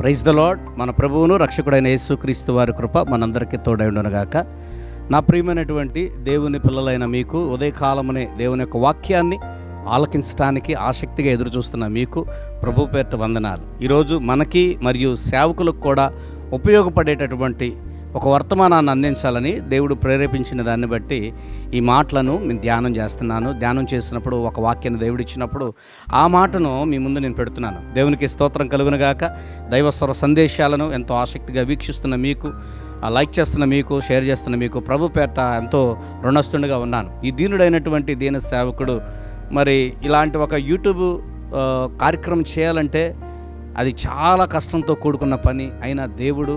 Praise the lord మన ప్రభువును రక్షకుడైన యేసుక్రీస్తు వారి కృప మనందరికీ తోడై ఉండనుగాక. నా ప్రియమైనటువంటి దేవుని పిల్లలైన మీకు ఉదయకాలమునే దేవుని యొక్క వాక్యాన్ని ఆలకించడానికి ఆసక్తిగా ఎదురు చూస్తున్న మీకు ప్రభు పేరిట వందనాలు. ఈరోజు మనకి మరియు సేవకులకు కూడా ఉపయోగపడేటటువంటి ఒక వర్తమానాన్ని అందించాలని దేవుడు ప్రేరేపించిన దాన్ని బట్టి ఈ మాటలను నేను ధ్యానం చేస్తున్నాను. ధ్యానం చేసినప్పుడు ఒక వాక్యాన్ని దేవుడు ఇచ్చినప్పుడు ఆ మాటను మీ ముందు నేను పెడుతున్నాను. దేవునికి స్తోత్రం కలుగునుగాక దైవస్వర సందేశాలను ఎంతో ఆసక్తిగా వీక్షిస్తున్న మీకు లైక్ చేస్తున్న మీకు షేర్ చేస్తున్న మీకు ప్రభు పేట ఎంతో రుణస్తునిగా ఉన్నాను. ఈ దీనుడైనటువంటి దీన సేవకుడు మరి ఇలాంటి ఒక యూట్యూబ్ కార్యక్రమం చేయాలంటే అది చాలా కష్టంతో కూడుకున్న పని అయినా దేవుడు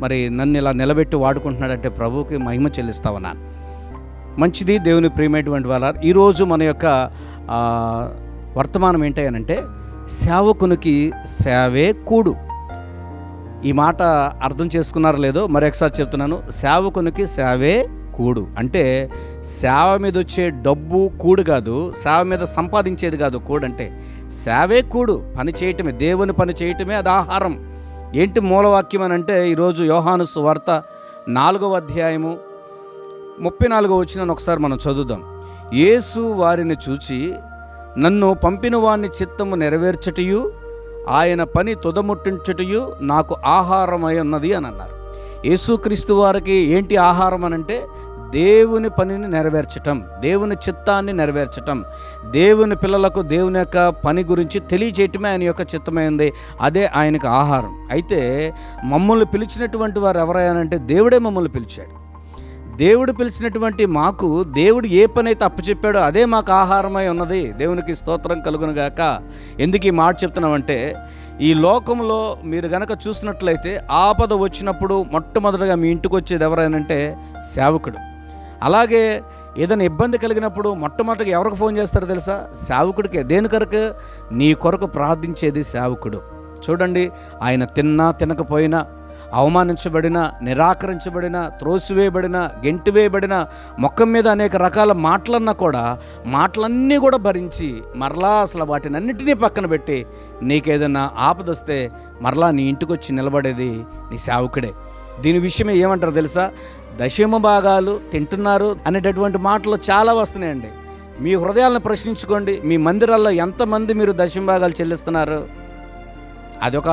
మరి నన్ను ఇలా నిలబెట్టి వాడుకుంటున్నాడంటే ప్రభువుకి మహిమ చెల్లిస్తావన్నాను మంచిది దేవుని ప్రియమైనటువంటి వాళ్ళ ఈరోజు మన యొక్క వర్తమానం ఏంటంటే సేవకునికి సేవే కూడు. ఈ మాట అర్థం చేసుకున్నారో లేదో మరొకసారి చెప్తున్నాను సేవకునికి సేవే కూడు. అంటే సేవ మీద వచ్చే డబ్బు కూడు కాదు సేవ మీద సంపాదించేది కాదు కూడు అంటే సేవే కూడు. పని చేయటమే దేవుని పని చేయటమే అది ఆహారం. ఏంటి మూలవాక్యం అని అంటే ఈరోజు యోహాను వార్త నాలుగవ అధ్యాయము ముప్పై నాలుగో వచ్చిన ఒకసారి మనం చదువుదాం. యేసు వారిని చూచి నన్ను పంపిన వారిని చిత్తము నెరవేర్చటయు ఆయన పని తుదముట్టించుటయు నాకు ఆహారమై ఉన్నది అని అన్నారు. యేసుక్రీస్తు వారికి ఏంటి ఆహారం అని అంటే దేవుని పనిని నెరవేర్చటం దేవుని చిత్తాన్ని నెరవేర్చటం దేవుని పిల్లలకు దేవుని యొక్క పని గురించి తెలియచేయటమే ఆయన యొక్క చిత్తమైంది అదే ఆయనకు ఆహారం. అయితే మమ్మల్ని పిలిచినటువంటి వారు ఎవరయ్యానంటే దేవుడే మమ్మల్ని పిలిచాడు. దేవుడు పిలిచినటువంటి మాకు దేవుడు ఏ పని అయితే అప్పచెప్పాడో అదే మాకు ఆహారమై ఉన్నది. దేవునికి స్తోత్రం కలుగునుగాక ఎందుకు ఈ మాట చెప్తున్నామంటే ఈ లోకంలో మీరు గనక చూసినట్లయితే ఆపద వచ్చినప్పుడు మొట్టమొదటిగా మీ ఇంటికి వచ్చేది ఎవరైనంటే సేవకుడు. అలాగే ఏదైనా ఇబ్బంది కలిగినప్పుడు మొట్టమొదటిగా ఎవరికి ఫోన్ చేస్తారో తెలుసా? సేవకుడికే. దేని కొరకు? నీ కొరకు ప్రార్థించేది సేవకుడు. చూడండి ఆయన తిన్నా తినకపోయినా అవమానించబడిన నిరాకరించబడిన త్రోసివేయబడిన గెంటివేయబడిన మొక్కం మీద అనేక రకాల మాటలన్నా కూడా మాటలన్నీ కూడా భరించి మరలా అసలు వాటిని అన్నిటినీ పక్కన పెట్టి నీకేదన్నా ఆపదొస్తే మరలా నీ ఇంటికి వచ్చి నిలబడేది నీ సేవకుడే. దీని విషయమే ఏమంటారు తెలుసా? దశమ భాగాలు తింటున్నారు అనేటటువంటి మాటలు చాలా వస్తున్నాయండి. మీ హృదయాలను ప్రశ్నించుకోండి. మీ మందిరాల్లో ఎంతమంది మీరు దశమ భాగాలు చెల్లిస్తున్నారు? అదొక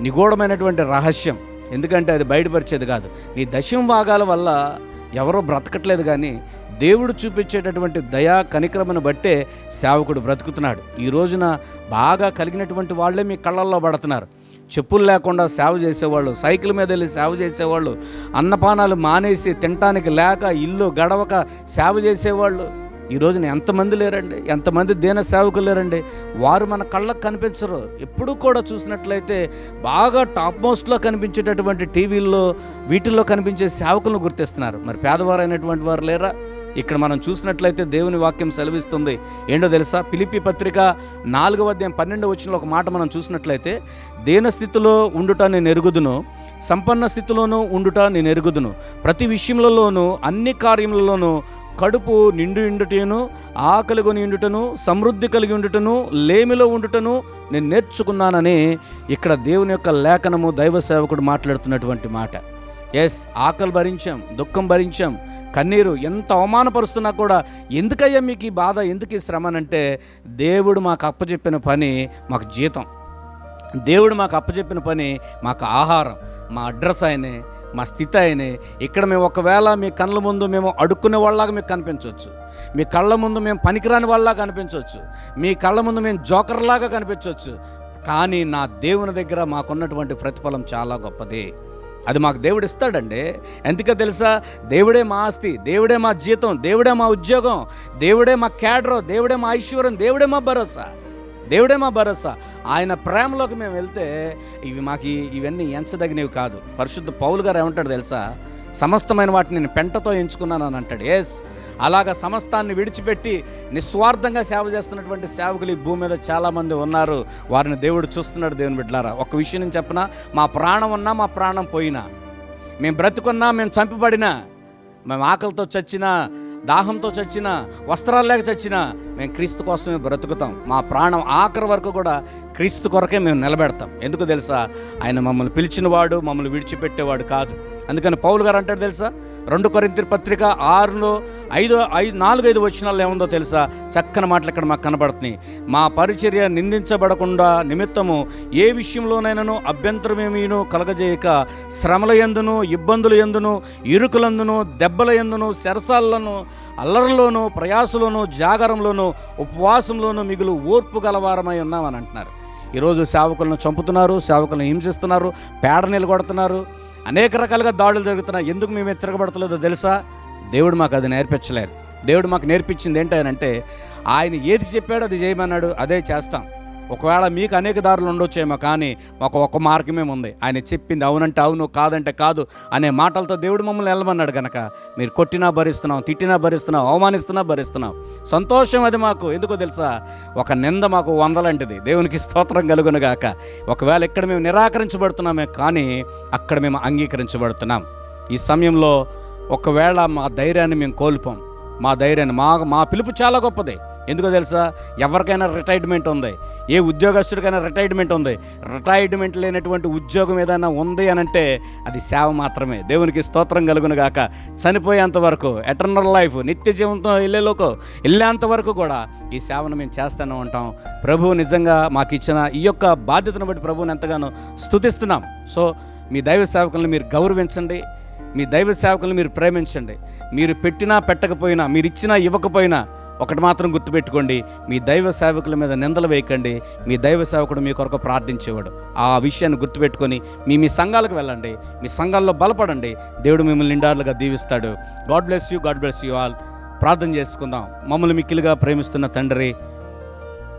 నిగూఢమైనటువంటి రహస్యం. ఎందుకంటే అది బయటపరిచేది కాదు. నీ దశమ భాగాల వల్ల ఎవరో బ్రతకట్లేదు కానీ దేవుడు చూపించేటటువంటి దయా కనిక్రమను బట్టే సేవకుడు బ్రతుకుతున్నాడు. ఈ రోజున బాగా కలిగినటువంటి వాళ్ళే మీ కళ్ళల్లో పడుతున్నారు. చెప్పులు లేకుండా సేవ చేసేవాళ్ళు సైకిల్ మీద వెళ్ళి సేవ చేసేవాళ్ళు అన్నపానాలు మానేసి తినటానికి లేక ఇల్లు గడవక సేవ చేసేవాళ్ళు. ఈ రోజున ఎంతమంది లేరండి? ఎంతమంది దీన సేవకులు లేరండి? వారు మన కళ్ళకు కనిపించరు. ఎప్పుడు కూడా చూసినట్లయితే బాగా టాప్ మోస్ట్లో కనిపించేటటువంటి టీవీల్లో వీటిల్లో కనిపించే సేవకులను గుర్తిస్తున్నారు. మరి పేదవారైనటువంటి వారు లేరా? ఇక్కడ మనం చూసినట్లయితే దేవుని వాక్యం సెలవిస్తుంది. ఏంటో తెలుసా? పిలిపి పత్రిక నాలుగవ అధ్యాయం పన్నెండు వచ్చిన ఒక మాట మనం చూసినట్లయితే దేన స్థితిలో ఉండుట నేను ఎరుగుదును సంపన్న స్థితిలోనూ ఉండుట నేను ఎరుగుదును. ప్రతి విషయములలోనూ అన్ని కార్యములలోనూ కడుపు నిండు ఇండుటను ఆకలి కొని ఉండుటను సమృద్ధి కలిగి ఉండుటను లేమిలో ఉండుటను నేను నేర్చుకున్నానని ఇక్కడ దేవుని యొక్క లేఖనము దైవ సేవకుడు మాట్లాడుతున్నటువంటి మాట. ఎస్ ఆకలి భరించాం దుఃఖం భరించాం కన్నీరు ఎంత అవమానపరుస్తున్నా కూడా ఎందుకయ్యా మీకు ఈ బాధ ఎందుకు ఈ శ్రమ అంటే దేవుడు మాకు అప్పచెప్పిన పని మాకు జీతం. దేవుడు మాకు అప్పచెప్పిన పని మాకు ఆహారం మా అడ్రస్ ఆయనే మా స్థితి ఆయనే. ఇక్కడ మేము ఒకవేళ మీ కళ్ళ ముందు మేము అడుక్కునే వాళ్ళలాగా మీకు కనిపించవచ్చు. మీ కళ్ళ ముందు మేము పనికిరాని వాళ్ళలాగా కనిపించవచ్చు. మీ కళ్ళ ముందు మేము జోకర్లాగా కనిపించవచ్చు. కానీ నా దేవుని దగ్గర మాకున్నటువంటి ప్రతిఫలం చాలా గొప్పది. అది మాకు దేవుడు ఇస్తాడండి. ఎందుకో తెలుసా? దేవుడే మా ఆస్తి దేవుడే మా జీతం దేవుడే మా ఉద్యోగం దేవుడే మా క్యాడర్ దేవుడే మా ఐశ్వర్యం దేవుడే మా భరోసా దేవుడే మా భరోసా. ఆయన ప్రేమలోకి మేము వెళ్తే ఇవి మాకు ఇవన్నీ ఎంచదగినవి కాదు. పరిశుద్ధ పౌలు గారు ఏమంటాడు తెలుసా? సమస్తమైన వాటిని నేను పెంటతో ఎంచుకున్నాను అని అంటాడు. ఎస్ అలాగ సమస్తాన్ని విడిచిపెట్టి నిస్వార్థంగా సేవ చేస్తున్నటువంటి సేవకులు ఈ భూమి మీద చాలామంది ఉన్నారు. వారిని దేవుడు చూస్తున్నాడు దేవుని బిడ్డలారా. ఒక విషయం నేను చెప్పనా? మా ప్రాణం ఉన్నా మా ప్రాణం పోయినా. మేము బ్రతుకున్నా మేము చంపబడినా మేము ఆకలితో చచ్చినా దాహంతో చచ్చినా వస్త్రాలు లేక చచ్చినా మేము క్రీస్తు కోసమే బ్రతుకుతాం. మా ప్రాణం ఆఖరి వరకు కూడా క్రీస్తు కొరకే మేము నిలబెడతాం. ఎందుకు తెలుసా? ఆయన మమ్మల్ని పిలిచినవాడు మమ్మల్ని విడిచిపెట్టేవాడు కాదు. అందుకని పౌలు గారు అంటాడు తెలుసా? రెండు కొరింతి పత్రిక ఆరులో ఐదు ఐదు నాలుగు ఐదు వచ్చినాల్లో ఏముందో తెలుసా? చక్కని మాటలు ఇక్కడ మాకు కనబడుతున్నాయి. మా పరిచర్య నిందించబడకుండా నిమిత్తము ఏ విషయంలోనైనాను అభ్యంతరమేమీను కలగజేయక శ్రమల ఎందును ఇబ్బందుల ఎందును ఇరుకులందును దెబ్బల ఎందును చెరసాలను అల్లరిలోనూ ప్రయాసలోను జాగరంలోనూ ఉపవాసంలోను మిగులు ఓర్పు గలవారమై ఉన్నామని అంటున్నారు. ఈరోజు సేవకులను చంపుతున్నారు సేవకులను హింసిస్తున్నారు పేడ నిలగొడుతున్నారు. అనేక రకాలుగా దాడులు జరుగుతున్నాయి. ఎందుకు మేము తిరగబడతలేదో తెలుసా? దేవుడు మాకు అది నేర్పించలేదు. దేవుడు మాకు నేర్పించింది ఏంటంటే ఆయన ఏది చెప్పాడో అది చేయమన్నాడు అదే చేస్తాం. ఒకవేళ మీకు అనేక దారులు ఉండొచ్చేమో కానీ ఒక ఒక్క మార్గమే ఉంది. ఆయన చెప్పింది అవునంటే అవును కాదంటే కాదు అనే మాటలతో దేవుడు మమ్మల్ని వెళ్ళమన్నాడు కనుక మీరు కొట్టినా భరిస్తున్నాం తిట్టినా భరిస్తున్నాం అవమానిస్తున్నా భరిస్తున్నాం సంతోషం అది మాకు. ఎందుకో తెలుసా? ఒక నింద మాకు వందలంటిది. దేవునికి స్తోత్రం కలుగునుగాక ఒకవేళ ఇక్కడ మేము నిరాకరించబడుతున్నామే కానీ అక్కడ మేము అంగీకరించబడుతున్నాం. ఈ సమయంలో ఒకవేళ మా ధైర్యాన్ని మేము కోల్పోం. మా ధైర్యాన్ని మా మా పిలుపు చాలా గొప్పది. ఎందుకో తెలుసా? ఎవరికైనా రిటైర్మెంట్ ఉంది. ఏ ఉద్యోగస్తుడికైనా రిటైర్మెంట్ ఉంది. రిటైర్మెంట్ లేనటువంటి ఉద్యోగం ఏదైనా ఉంది అని అంటే అది సేవ మాత్రమే. దేవునికి స్తోత్రం కలుగును గాక. చనిపోయేంత వరకు ఎటర్నల్ లైఫ్ నిత్య జీవంతో వెళ్ళేలోకి వెళ్ళేంత వరకు కూడా ఈ సేవను మేము చేస్తూనే ఉంటాం. ప్రభు నిజంగా మాకు ఇచ్చిన ఈ యొక్క బాధ్యతను బట్టి ప్రభువుని ఎంతగానో స్థుతిస్తున్నాం సో మీ దైవ సేవకులను మీరు గౌరవించండి. మీ దైవ సేవకులను మీరు ప్రేమించండి. మీరు పెట్టినా పెట్టకపోయినా మీరు ఇచ్చినా ఇవ్వకపోయినా ఒకటి మాత్రం గుర్తుపెట్టుకోండి మీ దైవ సేవకుల మీద నిందలు వేయకండి మీ దైవ సేవకుడు మీ కొరకు ప్రార్థించేవాడు. ఆ విషయాన్ని గుర్తుపెట్టుకొని మీ మీ సంఘాలకు వెళ్ళండి మీ సంఘాల్లో బలపడండి దేవుడు మిమ్మల్ని నిండారులుగా దీవిస్తాడు. God bless you God bless you all. ప్రార్థన చేసుకుందాం. మమ్మల్ని మిక్కిలుగా ప్రేమిస్తున్న తండ్రి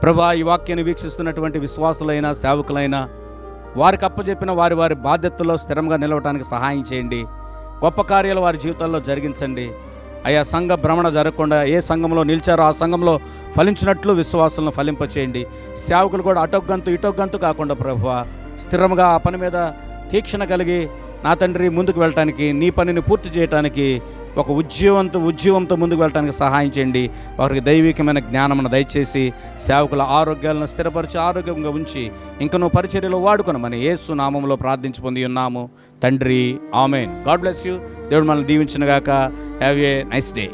ప్రభా ఈ వాక్యాన్ని వీక్షిస్తున్నటువంటి విశ్వాసులైన సేవకులైన వారికి అప్పచెప్పిన వారి వారి బాధ్యతల్లో స్థిరంగా నిలవటానికి సహాయం చేయండి. గొప్ప కార్యాలు వారి జీవితాల్లో జరిగించండి. అయా సంఘ భ్రమణ జరగకుండా ఏ సంఘంలో నిలిచారో ఆ సంఘంలో ఫలించినట్లు విశ్వాసాలను ఫలింపచేయండి. సేవకులు కూడా అటొగ్గంతు ఇటొగ్గంతు కాకుండా ప్రభు స్థిరంగా ఆ పని మీద తీక్షణ కలిగి నా తండ్రి ముందుకు వెళ్ళటానికి నీ పనిని పూర్తి చేయటానికి ఒక ఉద్యోగంతో ఉద్యోగంతో ముందుకు వెళ్ళటానికి సహాయం చేయండి. వారికి దైవికమైన జ్ఞానమును దయచేసి సేవకుల ఆరోగ్యాలను స్థిరపరిచి ఆరోగ్యంగా ఉంచి ఇంక నువ్వు పరిచర్యలో వాడుకొనమని యేసు నామంలో ప్రార్థించి పొంది ఉన్నాము. తండ్రి ఆమెన్. God bless you. దేవుడు మనల్ని దీవించినగాక హ్యావ్ ఏ నైస్ డే.